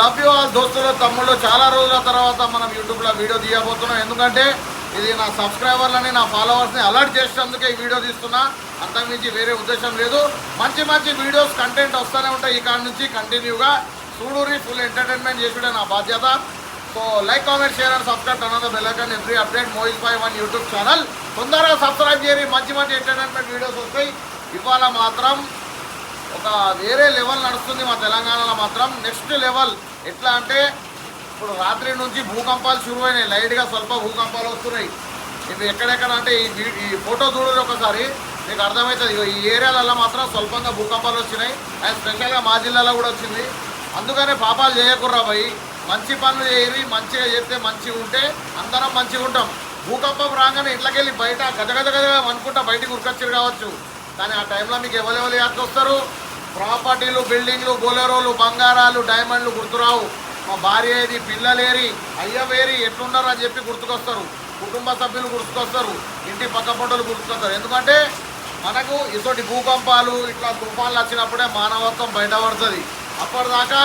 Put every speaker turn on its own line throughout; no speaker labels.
Love you all దోస్తులు తమ్ముళ్ళు. చాలా రోజుల తర్వాత మనం యూట్యూబ్లో వీడియో తీయబోతున్నాం. ఎందుకంటే ఇది నా సబ్స్క్రైబర్లని నా ఫాలోవర్స్ని అలర్ట్ చేసినందుకే ఈ వీడియో తీస్తున్నా. అంతకుమించి వేరే ఉద్దేశం లేదు. మంచి మంచి వీడియోస్ కంటెంట్ వస్తూనే ఉంటాయి ఈ కాడ నుంచి కంటిన్యూగా. చూడూరి ఫుల్ ఎంటర్టైన్మెంట్ చేసుడే నా బాధ్యత. So like comment share and subscribe అన్నది బెల్లకన్ ఎవ్రీ అప్డేట్ మోయిస్ ఫైవ్ వన్ యూట్యూబ్ ఛానల్ తొందరగా సబ్స్క్రైబ్ చేయరి మంచి మంచి ఎంటర్టైన్మెంట్ వీడియోస్ వస్తాయి. ఇవాళ మాత్రం ఒక వేరే లెవెల్ నడుస్తుంది మా తెలంగాణలో మాత్రం. నెక్స్ట్ లెవెల్ ఎట్లా అంటే ఇప్పుడు రాత్రి నుంచి భూకంపాలు షురు అయినాయి లైట్గా స్వల్ప భూకంపాలు వస్తున్నాయి. ఇవి ఎక్కడెక్కడ అంటే ఈ ఈ ఫోటో చూడండి ఒకసారి. మీకు అర్థమవుతుంది ఇగో ఈ ఏరియాలలో మాత్రం స్వల్పంగా భూకంపాలు వచ్చినాయి. అండ్ స్పెషల్గా మా జిల్లాలో కూడా వచ్చింది. అందుకనే పాపాలు చేయకుర్రా పోయి మంచి పనులు చేయరి మంచిగా చేస్తే మంచిగా ఉంటే అందరం మంచిగా ఉంటాం. భూకంపం రాగానే ఇంట్లోకెళ్ళి బయట గజగజ గజ అనుకుంటా బయటికి ఉరికొచ్చారు కావచ్చు. కానీ ఆ టైంలో మీకు ఎవరెవరు యాత్ర వస్తారు? ప్రాపర్టీలు బిల్డింగ్లు బొలెరోలు బంగారాలు డైమండ్లు గుర్తురావు. మా భార్య ఏది? పిల్లలేరి అయ్యవేరి ఎట్లున్నారు అని చెప్పి గుర్తుకొస్తారు. కుటుంబ సభ్యులు గుర్తుకొస్తారు. ఇంటి పక్క పొట్టలు గుర్తుకొస్తారు. ఎందుకంటే మనకు ఇటువంటి భూకంపాలు ఇట్లా తుఫాన్లు వచ్చినప్పుడే మానవత్వం బయటపడుతుంది. అప్పటిదాకా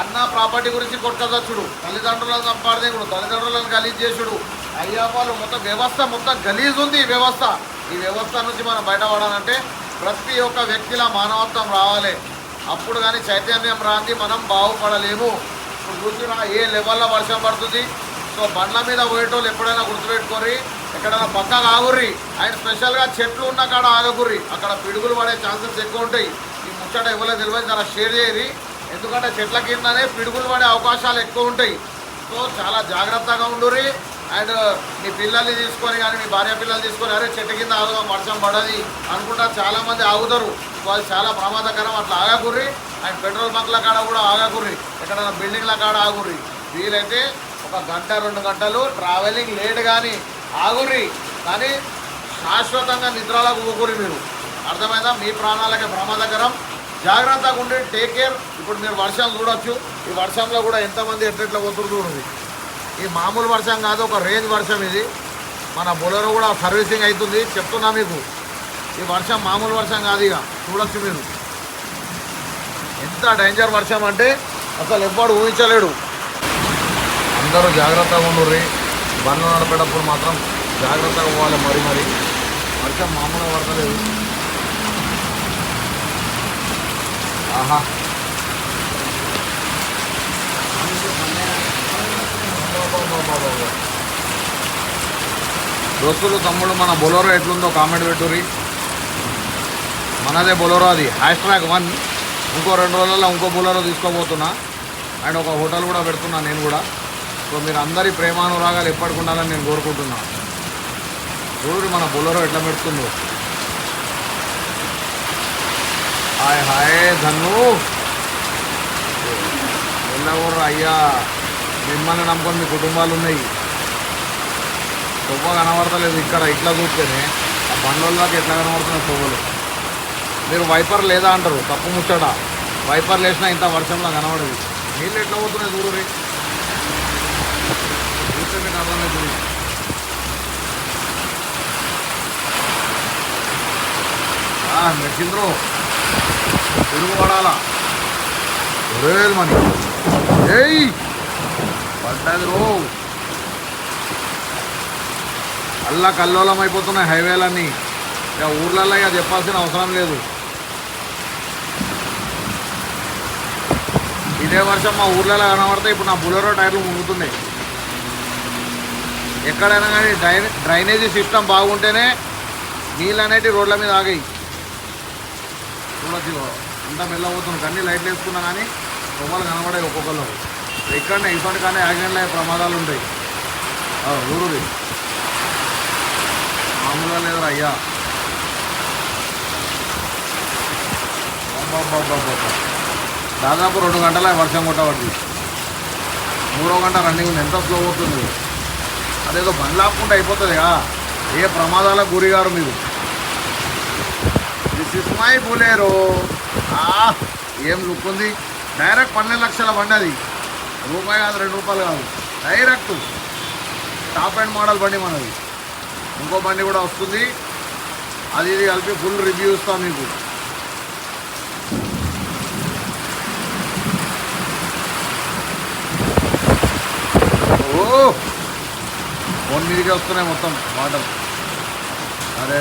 అన్న ప్రాపర్టీ గురించి కొట్టదచ్చుడు తల్లిదండ్రులను సంపాదించుడు తల్లిదండ్రులను గలీజ్ చేసుడు. అయ్యా వాళ్ళు మొత్తం వ్యవస్థ మొత్తం గలీజ్ ఉంది వ్యవస్థ. ఈ వ్యవస్థ నుంచి మనం బయటపడాలంటే ప్రతి ఒక్క వ్యక్తిలా మానవత్వం రావాలి. అప్పుడు కానీ చైతన్యం రాంది మనం బాగుపడలేము. ఇప్పుడు చూసినా ఏ లెవెల్లో వర్షం పడుతుంది? సో బండ్ల మీద పోయేటోళ్ళు ఎప్పుడైనా గుర్తుపెట్టుకోరి ఎక్కడైనా పక్కగా ఆగుర్రి. ఆయన స్పెషల్గా చెట్లు ఉన్న కాడ ఆగకుర్రి. అక్కడ పిడుగులు పడే ఛాన్సెస్ ఎక్కువ ఉంటాయి ఈ ముచ్చట ఎవరో తెలియదు చాలా షేర్ చేయరు ఎందుకంటే చెట్ల కిందనే పిడుగులు పడే అవకాశాలు ఎక్కువ ఉంటాయి సో చాలా జాగ్రత్తగా ఉండుర్రి. అండ్ మీ పిల్లల్ని తీసుకొని కానీ మీ భార్య పిల్లలు తీసుకొని అరే చెట్టు కింద ఆగుదాం వర్షం పడది అనుకుంటా చాలామంది ఆగుతారు. వాళ్ళు చాలా ప్రమాదకరం అట్లా ఆగకుర్రి. అండ్ పెట్రోల్ బంక్ల కాడ కూడా ఆగకుర్రి. ఎక్కడైనా బిల్డింగ్ల కాడ ఆగుర్రి వీలైతే ఒక గంట రెండు గంటలు ట్రావెలింగ్ లేట్ కానీ ఆగుర్రి. కానీ శాశ్వతంగా నిద్రలకు ఊగురి మీరు. అర్థమైందా? మీ ప్రాణాలకే ప్రమాదకరం. జాగ్రత్తగా ఉండి టేక్ కేర్ ఇప్పుడు మీరు వర్షం చూడొచ్చు. ఈ వర్షంలో కూడా ఎంతమంది ఎట్లెట్లా పోతురు చూడండి ఈ మామూలు వర్షం కాదు ఒక రేంజ్ వర్షం ఇది. మన బొలరో కూడా సర్వీసింగ్ అవుతుంది. చెప్తున్నా మీకు. ఈ వర్షం మామూలు వర్షం కాదు ఇక. చూడొచ్చు మీరు. ఎంత డేంజర్ వర్షం అంటే అసలు ఎవ్వడు ఊహించలేడు. అందరూ జాగ్రత్తగా ఉండుర్రి. బండ్లు నడిపేటప్పుడు మాత్రం జాగ్రత్తగా పోవాలి మరి మరి. వర్షం మామూలుగా పడతలేదు. ఆహా. దోస్తులు తమ్ముడు మన బొలోరో ఎట్లుందో కామెంట్ పెట్టుర్రి. మనదే బొలోరో అది. హ్యాష్ ట్రాక్ వన్ ఇంకో రెండు రోజుల్లో ఇంకో బొలోరో తీసుకోబోతున్నా అండ్ ఒక హోటల్ కూడా పెడుతున్నా నేను కూడా. సో మీరు అందరి ప్రేమానురాగాలు ఎప్పటికి ఉండాలని నేను కోరుకుంటున్నా. చూడు మన బొలోరో ఎట్లా పెడుతుందో. Hi hi ధన్ను. వెళ్ళకూడరు అయ్యా. మిమ్మల్ని నమ్ముకొని మీ కుటుంబాలు ఉన్నాయి. తొవ్వ కనబడతలేదు ఇక్కడ ఇట్లా చూస్తేనే ఆ బండ్లలోకి ఎట్లా కనబడుతున్నాయి తొవ్వలు మీరు వైపర్ లేదా అంటారు? తప్పు ముచ్చట. వైపర్ లేసినా ఇంత వర్షంలో కనబడదు. నీళ్ళు ఎట్లా పోతున్నాయి చూడు రే? చూస్తే మీకు అర్థమవుతుంది మెచ్చింద్రో తిరుగు పడాలా? ఒరేది ఏయ్! పడ్డది రో. అల్లా కల్లోలం అయిపోతున్నాయి హైవేలన్నీ. ఇక ఊర్లలో ఇక చెప్పాల్సిన అవసరం లేదు. ఇదే వర్షం మా ఊర్లలో కనబడితే ఇప్పుడు నా బులెరో టైర్లు మునుగుతున్నాయి. ఎక్కడైనా కానీ డ్రైనే డ్రైనేజీ సిస్టమ్ బాగుంటేనే నీళ్ళు అనేటివి రోడ్ల మీద ఆగాయి. చూడొచ్చు అంతా మెల్లబోతున్నాం కన్నీ లైట్లు వేసుకున్నా కానీ బొమ్మలు కనబడాయి ఒక్కొక్కరు ఎక్కడనే ఇటువంటి కానీ యాక్సిడెంట్లు అయ్యే ప్రమాదాలు ఉంటాయి ఊరు మామూలుగా లేదురా అయ్యా. దాదాపు రెండు గంటల వర్షం కొట్టబడి మూడో గంట రన్నింగ్ ఉంది. ఎంత స్లో అవుతుంది? అదేదో బండ్లు ఆపుకుంటే అయిపోతుందిగా. ఏ ప్రమాదాలకు గురిగారు మీరు? దిస్ ఇస్ మై బులేరో ఏం లుక్ ఉంది డైరెక్ట్ పన్నెండు లక్షల బండి అది రూపాయి కాదు రెండు రూపాయలు కాదు. డైరెక్ట్ టాప్ అండ్ మోడల్ బండి మనది. ఇంకో బండి కూడా వస్తుంది. అది ఇది కలిపి ఫుల్ రివ్యూ ఇస్తాం మీకు. ఫోన్ మీదకి వస్తున్నాయి మొత్తం మోడల్ అరే.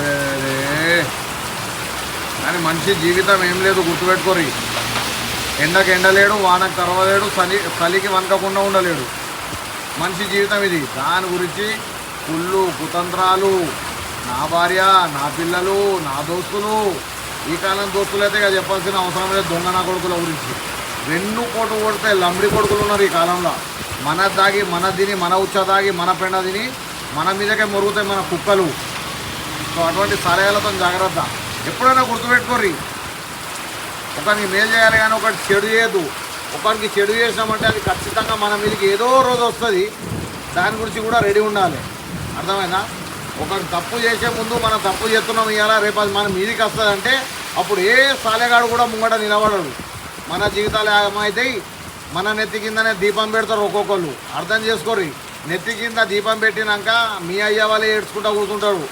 కానీ మనిషి జీవితం ఏం లేదు గుర్తుపెట్టుకోరు. ఎండకు ఎండలేడు వానకు తరవలేడు చలి చలికి వనకకుండా ఉండలేడు. మనిషి జీవితం ఇది. దాని గురించి కుళ్ళు కుతంత్రాలు నా భార్య నా పిల్లలు నా దోస్తులు ఈ కాలం దోస్తులు అయితే ఇక చెప్పాల్సిన అవసరం లేదు దొంగ నా కొడుకుల గురించి. రెండు కోట్లు కొడితే లంబడి కొడుకులు ఉన్నారు ఈ కాలంలో. మన దాగి మన తిని మన ఉచ్చ దాగి మన పెండ తిని మన మీదకే మొరుగుతాయి మన కుక్కలు. సో అటువంటి సలహాలతో జాగ్రత్త. ఎప్పుడైనా గుర్తుపెట్టుకోర్రి. ఒకరికి మేలు చేయాలి కానీ ఒకటి చెడు చేయదు ఒకరికి చెడు చేసినామంటే అది ఖచ్చితంగా మన మీదకి ఏదో రోజు వస్తుంది. దాని గురించి కూడా రెడీ ఉండాలి. అర్థమైనా ఒకరికి తప్పు చేసే ముందు మనం తప్పు చేస్తున్నాం ఇవాళ రేపు అది మన మీదికి వస్తుందంటే అప్పుడు ఏ సాలెగాడు కూడా ముంగట నిలబడడు. మన జీవితాలు ఏమైతాయి? మన నెత్తి కిందనే దీపం పెడతారు ఒక్కొక్కళ్ళు. అర్థం చేసుకోరు నెత్తి కింద దీపం పెట్టినాక మీ అయ్య వాళ్ళే ఏడ్చుకుంటా కూర్చుంటారు.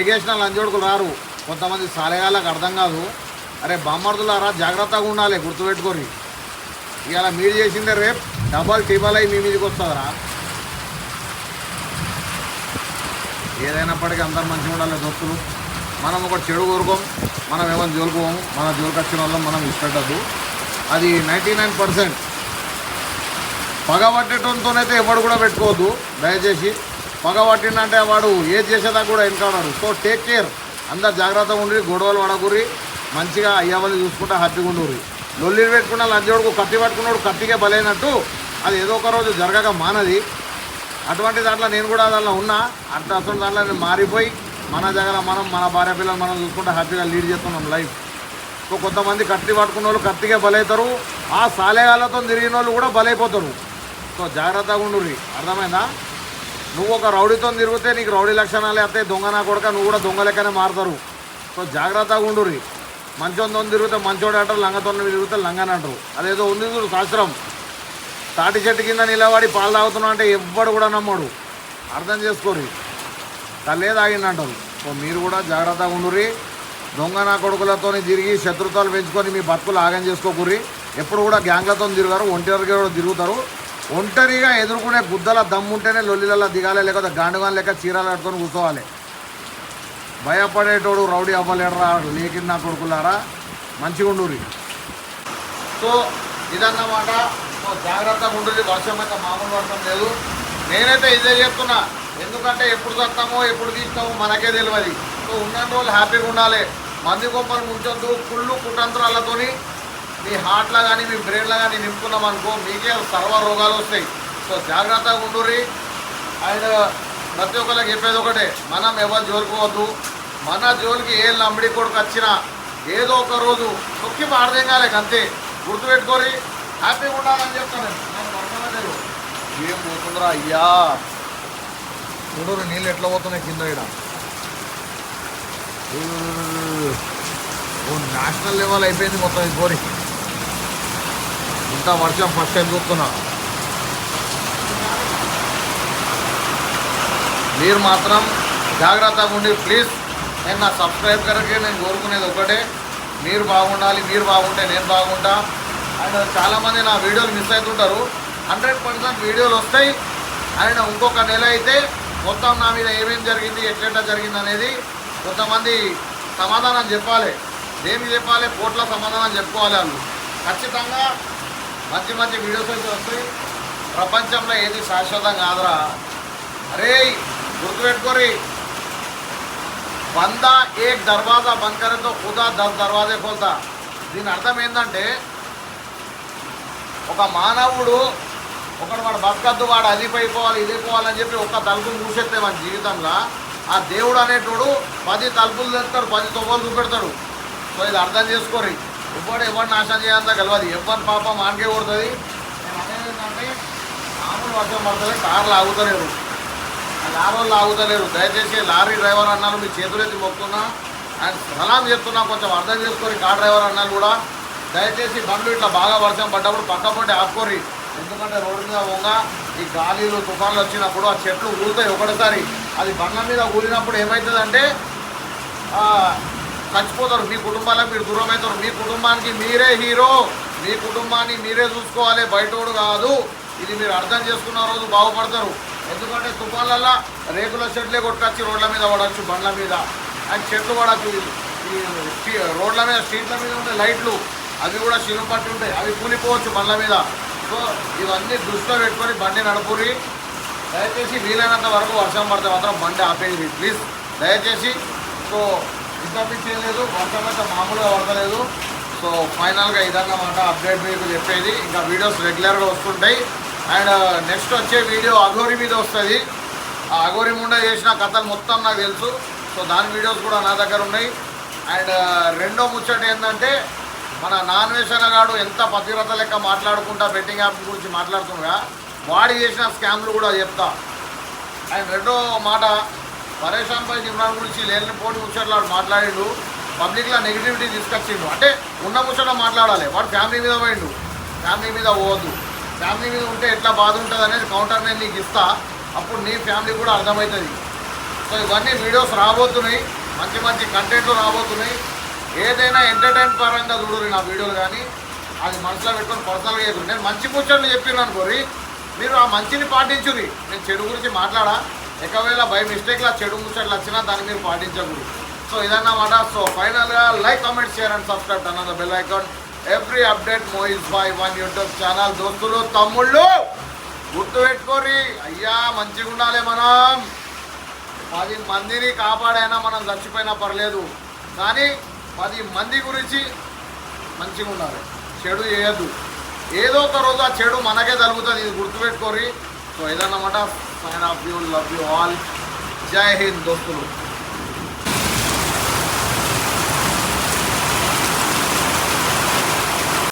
ఎగేసిన లంచోడుకులు రారు. కొంతమంది సాలెగాళ్ళకు అర్థం కాదు. అరే బామ్మర్దులారా జాగ్రత్తగా ఉండాలి గుర్తుపెట్టుకొని ఇవాళ మీరు చేసిందే రేపు డబల్ టిబల్ అయి మీ మీదకి వస్తుందిరా. ఏదైనప్పటికీ అందరు మంచిగా ఉండాలి దోస్తులు. మనం ఒక చెడు కోరుకోం మనం ఏమైనా జోలుకోము మన జోలికి వచ్చిన వాళ్ళం మనం ఇష్టపడద్దు. అది నైంటీ నైన్ పర్సెంట్. పగబట్టడంతోనైతే ఎవడు కూడా పెట్టుకోవద్దు దయచేసి. పగబట్టిండంటే వాడు ఏది చేసేదాకా కూడా వెనకాడాడు. So take care. అందరు జాగ్రత్తగా ఉండి గొడవలు పడకూరి మంచిగా అయ్యవల్ని చూసుకుంటా హ్యాపీగా ఉండూరి లొల్లిని పెట్టుకున్న లంచోడుకు కత్తి పట్టుకున్నాడు కత్తికే బలైనట్టు అది ఏదో ఒక రోజు జరగక మానది. అటువంటి దాంట్లో నేను కూడా దాంట్లో ఉన్నా. అట్లా అసలు దాంట్లో నేను మారిపోయి మన దగ్గర మనం మన భార్య పిల్లలు మనం చూసుకుంటే హ్యాపీగా లీడ్ చేస్తున్నాం లైఫ్. సో కొంతమంది కత్తి పట్టుకున్న వాళ్ళు కత్తికే బలవుతారు ఆ సాలేగాలతో తిరిగిన వాళ్ళు కూడా బలైపోతారు. సో జాగ్రత్తగా ఉండుర్రి అర్థమైందా? నువ్వు ఒక రౌడీతో తిరిగితే నీకు రౌడీ లక్షణాలు వస్తాయి దొంగ నా కొడక నువ్వు కూడా దొంగ లెక్కనే మారుతారు. సో జాగ్రత్తగా ఉండుర్రి మంచోతో తిరిగితే మంచోడు అంటారు లంగతో తిరిగితే లంగని అంటారు. అదేదో ఉంది చూడు శాస్త్రం. తాటి చెట్టు కింద నిలబడి పాలు తాగుతున్నావు అంటే ఎవ్వడు కూడా నమ్మడు. అర్థం చేసుకోరు. తల్లే తాగిండంటారు సో మీరు కూడా జాగ్రత్తగా ఉండుర్రి. దొంగ నా కొడుకులతో తిరిగి శత్రుత్వాలు పెంచుకొని మీ బతుకులు ఆగం చేసుకోకుర్రి. ఎప్పుడు కూడా గ్యాంగ్లతో తిరగారు ఒంటరిగా కూడా తిరుగుతారు. ఒంటరిగా ఎదుర్కొనే గుద్దల దమ్ముంటేనే లొల్లిలలో దిగాలి లేకపోతే గాండుగాని లేక చీరలు కట్టుకొని కూర్చోవాలి. భయపడేటోడు రౌడీ అవ్వలేడరా లేకిన నా కొడుకులారా? మంచిగా ఉండూరి సో ఇదన్నమాట. సో జాగ్రత్తగా ఉండేది వర్షం అయితే మామూలు వర్షం లేదు. నేనైతే ఇదే చెప్తున్నా. ఎందుకంటే ఎప్పుడు చస్తామో ఎప్పుడు తీస్తామో మనకే తెలియదు సో ఉన్న రోజులు హ్యాపీగా ఉండాలి. మంది గొప్పలు ముంచొద్దు కుళ్ళు కుతంత్రాలతోని మీ హార్ట్లో కానీ మీ బ్రెయిన్లో కానీ నింపుకున్నాం అనుకో మీకే సర్వ రోగాలు వస్తాయి. సో జాగ్రత్తగా ఉండుర్రి. అండ్ ప్రతి ఒక్కరికి చెప్పేది ఒకటే మనం ఎవరు జోలుకోవద్దు మన జోలికి ఏ లంబడి కొడుకు వచ్చినా ఏదో ఒక రోజు తొక్కి పాడదేగాలి అంతే. గుర్తుపెట్టుకోరి హ్యాపీగా ఉండాలని చెప్తాను నేను. ఏం పోతుందిరా అయ్యా? చూడరు నీళ్ళు ఎట్లా పోతున్నాయి కింద ఇక్కడ ఓ నేషనల్ లెవెల్ అయిపోయింది మొత్తం ఈ కోరి ఇంత వర్షం ఫస్ట్ టైం చూస్తున్నా. మీరు మాత్రం జాగ్రత్తగా ఉండి ప్లీజ్ నేను నా సబ్స్క్రైబర్కి నేను కోరుకునేది ఒకటే మీరు బాగుండాలి మీరు బాగుంటే నేను బాగుంటా. అండ్ చాలామంది నా వీడియోలు మిస్ అవుతుంటారు. హండ్రెడ్ పర్సెంట్ వీడియోలు వస్తాయి. అండ్ ఇంకొక నెల అయితే మొత్తం నా మీద ఏమేమి జరిగింది ఎట్లెట్లా జరిగింది అనేది కొంతమంది సమాధానం చెప్పాలి. దేనికి చెప్పాలి? కోట్ల సమాధానం చెప్పుకోవాలి వాళ్ళు. ఖచ్చితంగా మంచి మంచి వీడియోస్ అయితే వస్తాయి. ప్రపంచంలో ఏది శాశ్వతం కాదురా. అరే గుర్తుపెట్టుకోరి. బందా ఏక్ దర్వాజా బంద్ కరే ఖుదా దస్ దర్వాజే ఖోల్తా. దీని అర్థం ఏంటంటే ఒక మానవుడు ఒకడు వాడు బతకద్దు వాడు అది అయిపోవాలి ఇది అయిపోవాలని చెప్పి ఒక తలుపు మూసేస్తే మన జీవితంలో ఆ దేవుడు అనేటోడు పది తలుపులు తెస్తాడు పది తొవ్వలు చూపెడతాడు. సో ఇది అర్థం చేసుకోరి. ఎవడు ఎవరు నాశనం చేయాలంతా కలవాలి ఎవరి పాపం ఆనకే కొడుతుంది? నేను అనేది ఏంటంటే మామూలు వర్షం పడుతుంది కార్లు ఆగుతలేరు లారీలు ఆగుతలేరు దయచేసి లారీ డ్రైవర్ అన్నారు మీ చేతులెత్తి మొక్కుతున్నా. అండ్ సలాం చెప్తున్నా కొంచెం అర్థం చేసుకొని కార్ డ్రైవర్ అన్నారు కూడా. దయచేసి బండ్లు ఇట్లా బాగా వర్షం పడ్డప్పుడు పక్క పొంటి ఆపుకోరి ఎందుకంటే రోడ్డు మీద పోగా ఈ గాలిలు తుఫాన్లు వచ్చినప్పుడు ఆ చెట్లు ఊరుతాయి ఒకటిసారి. అది బండ్ల మీద ఊరినప్పుడు ఏమవుతుందంటే చచ్చిపోతారు. మీ కుటుంబాలకు మీరు దూరం అవుతారు. మీ కుటుంబానికి మీరే హీరో. మీ కుటుంబాన్ని మీరే చూసుకోవాలి. బయటోడు కాదు. ఇది మీరు అర్థం చేసుకున్న రోజు బాగుపడతారు. ఎందుకంటే తుఫాన్లల్లో రేకుల షెడ్లే కొట్టుకొచ్చి రోడ్ల మీద పడవచ్చు బండ్ల మీద. అండ్ చెట్లు పడచ్చు ఈ రోడ్ల మీద స్ట్రీట్ల మీద ఉండే లైట్లు అవి కూడా శిలు పట్టి ఉంటాయి. అవి కూలిపోవచ్చు బండ్ల మీద. సో ఇవన్నీ దృష్టిలో పెట్టుకొని బండి నడుపురి. దయచేసి వీలైనంత వరకు వర్షం పడితే మాత్రం బండి ఆపేది ప్లీజ్. దయచేసి సో ఇంతపించి లేదు. వర్షం అయితే మామూలుగా పడతలేదు. సో ఫైనల్గా ఇదన్నమాట అప్డేట్ మీకు చెప్పేది. ఇంకా వీడియోస్ రెగ్యులర్గా వస్తుంటాయి. అండ్ నెక్స్ట్ వచ్చే వీడియో అఘోరి మీద వస్తుంది. ఆ అఘోరి ముండ చేసిన కథలు మొత్తం నాకు తెలుసు. సో దాని వీడియోస్ కూడా నా దగ్గర ఉన్నాయి. అండ్ రెండో ముచ్చట ఏంటంటే మన నాన్ వేషనగాడు ఎంత పతివ్రత లెక్క మాట్లాడుకుంటా బెట్టింగ్ యాప్ గురించి మాట్లాడుతుండగా వాడి చేసిన స్కామ్లు కూడా చెప్తా. అండ్ రెండో మాట పరేషాన్ భాయ్ ఇమ్రాన్ గురించి లేని పోటీ ముచ్చట్లు వాడు మాట్లాడిండు. పబ్లిక్లో నెగిటివిటీ తీసుకొచ్చిండు. అంటే ఉన్న ముచ్చట మాట్లాడాలి. వాడు ఫ్యామిలీ మీద పోయిండు. ఫ్యామిలీ మీద పోవద్దు. ఫ్యామిలీ మీద ఉంటే ఎట్లా బాధ ఉంటుంది అనేది కౌంటర్ నేను నీకు ఇస్తా. అప్పుడు నీ ఫ్యామిలీ కూడా అర్థమవుతుంది సో ఇవన్నీ వీడియోస్ రాబోతున్నాయి. మంచి మంచి కంటెంట్లు రాబోతున్నాయి. ఏదైనా ఎంటర్టైన్ పరంగా చూడరు నా వీడియోలు కానీ అది మనసులో పెట్టుకొని పర్సనల్గా చేయరు నేను మంచి ముచ్చట్లు చెప్పిన అనుకోరి మీరు ఆ మంచిని పాటించురి నేను చెడు గురించి మాట్లాడా? ఒకవేళ బై మిస్టేక్లో చెడు ముచ్చట్లు వచ్చినా దాన్ని మీరు పాటించకూడదు. సో ఇదన్నమాట. సో ఫైనల్గా like comment share and subscribe అన్న బెల్ ఐకాన్. ఎవ్రీ అప్డేట్ మోయిస్ బై వన్ యూట్యూబ్ ఛానల్ దోస్తులు తమ్ముళ్ళు గుర్తు పెట్టుకోరి అయ్యా మంచిగా ఉండాలి మనం. పది మందిని కాపాడైనా మనం చచ్చిపోయినా పర్లేదు. కానీ పది మంది గురించి మంచిగా ఉండాలి. చెడు చేయొద్దు. ఏదో ఒక రోజు ఆ చెడు మనకే తలుగుతుంది ఇది గుర్తుపెట్టుకోరి సో ఇదన్నమాట sign off you love you all జై హింద్ దోస్తులు.